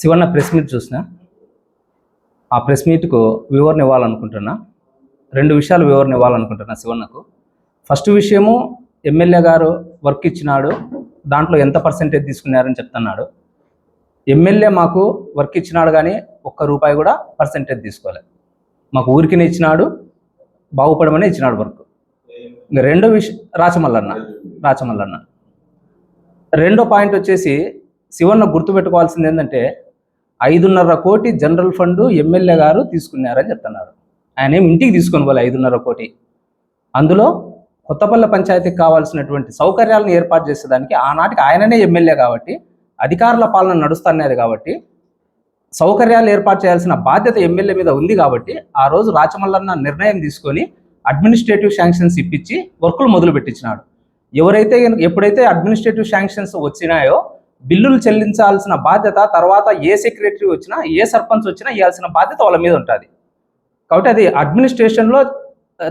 Shivanna press meet చూసిన. ఆ press మీట్కు వివరణ ఇవ్వాలనుకుంటున్నా. రెండు విషయాలు వివరణ ఇవ్వాలనుకుంటున్నా శివన్నకు. ఫస్ట్ విషయము ఎమ్మెల్యే గారు వర్క్ ఇచ్చినాడు దాంట్లో ఎంత పర్సెంటేజ్ తీసుకున్నారని చెప్తున్నాడు. ఎమ్మెల్యే మాకు వర్క్ ఇచ్చినాడు కానీ ఒక్క రూపాయి కూడా పర్సెంటేజ్ తీసుకోలేదు మాకు ఊరికినే ఇచ్చినాడు బాగుపడమని ఇచ్చినాడు వర్క్. ఇంకా రెండో విష రాచమల్లన్న రాచమల్లన్న. రెండో పాయింట్ వచ్చేసి శివన్న గుర్తుపెట్టుకోవాల్సింది ఏంటంటే ఐదున్నర కోటి జనరల్ ఫండ్ ఎమ్మెల్యే గారు తీసుకున్నారని చెప్తున్నారు. ఆయన ఏమి ఇంటికి తీసుకొని పోలే ఐదున్నర కోటి. అందులో కొత్తపల్లె పంచాయతీకి కావాల్సినటువంటి సౌకర్యాలను ఏర్పాటు చేసేదానికి ఆనాటికి ఆయననే ఎమ్మెల్యే కాబట్టి అధికారుల పాలన నడుస్తున్నది కాబట్టి సౌకర్యాలు ఏర్పాటు చేయాల్సిన బాధ్యత ఎమ్మెల్యే మీద ఉంది కాబట్టి ఆ రోజు రాచమల్లన్న నిర్ణయం తీసుకొని అడ్మినిస్ట్రేటివ్ శాంక్షన్స్ ఇప్పించి వర్కులు మొదలు పెట్టించినాడు ఎవరైతే ఎప్పుడైతే అడ్మినిస్ట్రేటివ్ శాంక్షన్స్ వచ్చినాయో బిల్లులు చెల్లించాల్సిన బాధ్యత తర్వాత ఏ సెక్రటరీ వచ్చినా ఏ సర్పంచ్ వచ్చినా ఇవ్వాల్సిన బాధ్యత వాళ్ళ మీద ఉంటుంది. కాబట్టి అది అడ్మినిస్ట్రేషన్లో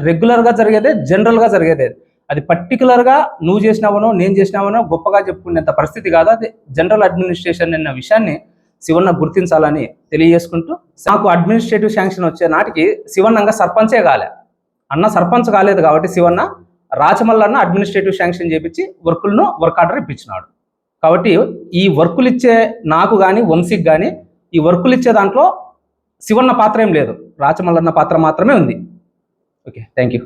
రెగ్యులర్గా జరిగేదే జనరల్గా జరిగేదే. అది పర్టికులర్గా నువ్వు చేసినావనో నేను చేసినావనో గొప్పగా చెప్పుకునేంత పరిస్థితి కాదు. అది జనరల్ అడ్మినిస్ట్రేషన్ అన్న విషయాన్ని శివన్న గుర్తించాలని తెలియజేసుకుంటూ నాకు అడ్మినిస్ట్రేటివ్ శాంక్షన్ వచ్చే నాటికి శివన్నంగా సర్పంచే కాలే. అన్న సర్పంచ్ కాలేదు కాబట్టి శివన్న రాచమల్లన్న అడ్మినిస్ట్రేటివ్ శాంక్షన్ చేపించి వర్కులను వర్క్ ఆర్డర్ ఇప్పించినాడు. కాబట్టి ఈ వర్కులు ఇచ్చే నాకు కానీ వంశీకి కానీ ఈ వర్కులు ఇచ్చే దాంట్లో శివన్న పాత్ర ఏం లేదు. రాచమల్లన్న పాత్ర మాత్రమే ఉంది. Okay thank you